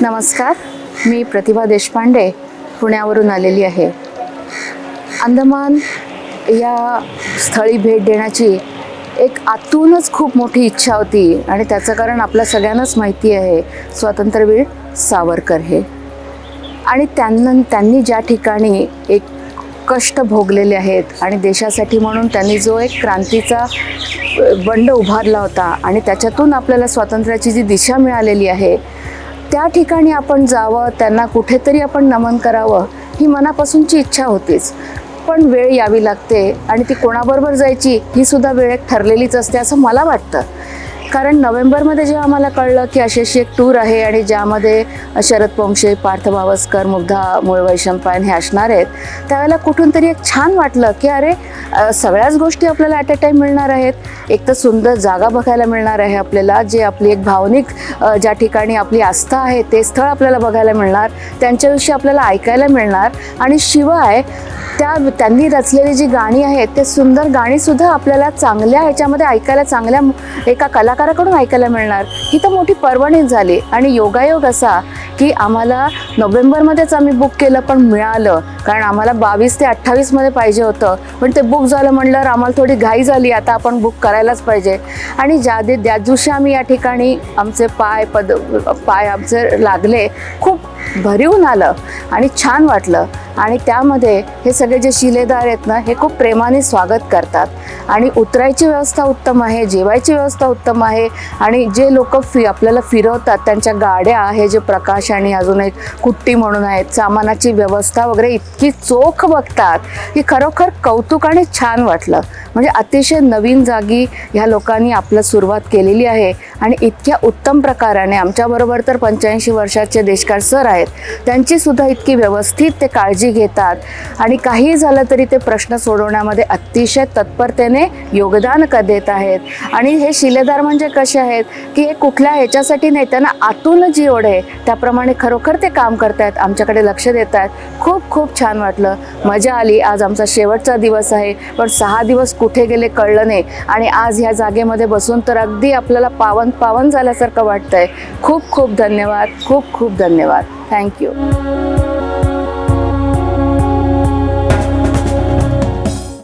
नमस्कार मी प्रतिभा देशपांडे पुण्यावरून आलेली आहे. अंदमान या स्थळी भेट देण्याची एक आतूनच खूप मोठी इच्छा होती आणि त्याचं कारण आपल्या सगळ्यांनाच माहिती आहे स्वातंत्र्यवीर सावरकर हे. आणि त्यांना त्यांनी ज्या ठिकाणी एक कष्ट भोगलेले आहेत आणि देशासाठी म्हणून त्यांनी जो एक क्रांतीचा बंड उभारला होता आणि त्याच्यातून आपल्याला स्वातंत्र्याची जी दिशा मिळालेली आहे त्या ठिकाणी आपण जावं त्यांना कुठेतरी आपण नमन करावं ही मनापासूनची इच्छा होतीच. पण वेळ यावी लागते आणि ती कोणाबरोबर जायची ही सुद्धा वेळ एक ठरलेलीच असते असं मला वाटतं. कारण नोव्हेंबरमध्ये जेव्हा आम्हाला कळलं की अशी अशी एक टूर आहे आणि ज्यामध्ये शरद पोंक्षे पार्थ भावस्कर मुग्धा मूळ वैशंपायन हे असणार आहेत त्यावेळेला कुठून तरी एक छान वाटलं की अरे सगळ्याच गोष्टी आपल्याला ॲट अ टाईम मिळणार आहेत. एक तर सुंदर जागा बघायला मिळणार आहे आपल्याला जे आपली एक भावनिक ज्या ठिकाणी आपली आस्था आहे ते स्थळ आपल्याला बघायला मिळणार त्यांच्याविषयी आपल्याला ऐकायला मिळणार आणि शिवाय त्या त्यांनी रचलेली जी गाणी आहेत ते सुंदर गाणीसुद्धा आपल्याला चांगल्या ह्याच्यामध्ये ऐकायला चांगल्या एका कलाकाराकडून ऐकायला मिळणार. ही तर मोठी पर्वणीच झाली. आणि योगायोग असा की आम्हाला नोव्हेंबरमध्येच आम्ही बुक केलं पण मिळालं. कारण आम्हाला बावीस ते अठ्ठावीसमध्ये पाहिजे होतं. पण ते बुक झालं म्हणल्यावर आम्हाला थोडी घाई झाली. आता आपण बुक करायलाच पाहिजे. आणि ज्या दि त्या दिवशी आम्ही या ठिकाणी आमचे पाय पद पाय आमचे लागले खूप भरीवून आलं. आणि छान वाटलं. आणि त्यामध्ये हे सगळे जे शिलेदार आहेत ना हे खूप प्रेमाने स्वागत करतात. आणि उतरायची व्यवस्था उत्तम आहे जेवायची व्यवस्था उत्तम आहे. आणि जे लोक फि आपल्याला फिरवतात त्यांच्या गाड्या हे जे प्रकाश आणि अजून एक कुट्टी म्हणून आहेत सामानाची व्यवस्था वगैरे इतकी चोख बघतात की खरोखर कौतुक आणि छान वाटलं. म्हणजे अतिशय नवीन जागी ह्या लोकांनी आपलं सुरुवात केलेली आहे. आणि इतक्या उत्तम प्रकाराने आमच्याबरोबर तर पंच्याऐंशी वर्षाचे देशकार सर आहेत त्यांची सुद्धा इतकी व्यवस्थित ते काळजी घेतात. आणि काही झालं तरी ते प्रश्न सोडवण्यामध्ये अतिशय तत्परतेने योगदान क देत आहेत. आणि हे शिलेदार म्हणजे कसे आहेत? की हे कुठल्या ह्याच्यासाठी नाही त्यांना आतून जी ओढ आहे त्याप्रमाणे खरोखर ते काम करतायत आमच्याकडे लक्ष देत आहेत खूप खूप छान वाटलं. मजा आली. आज आमचा शेवटचा दिवस आहे. पण सहा दिवस कुठे गेले कळलं नाही. आणि आज ह्या जागेमध्ये बसून तर अगदी आपल्याला पावन पावन पावन झाल्यासारखं वाटतंय. खूप खूप धन्यवाद. खूप खूप धन्यवाद. थँक्यू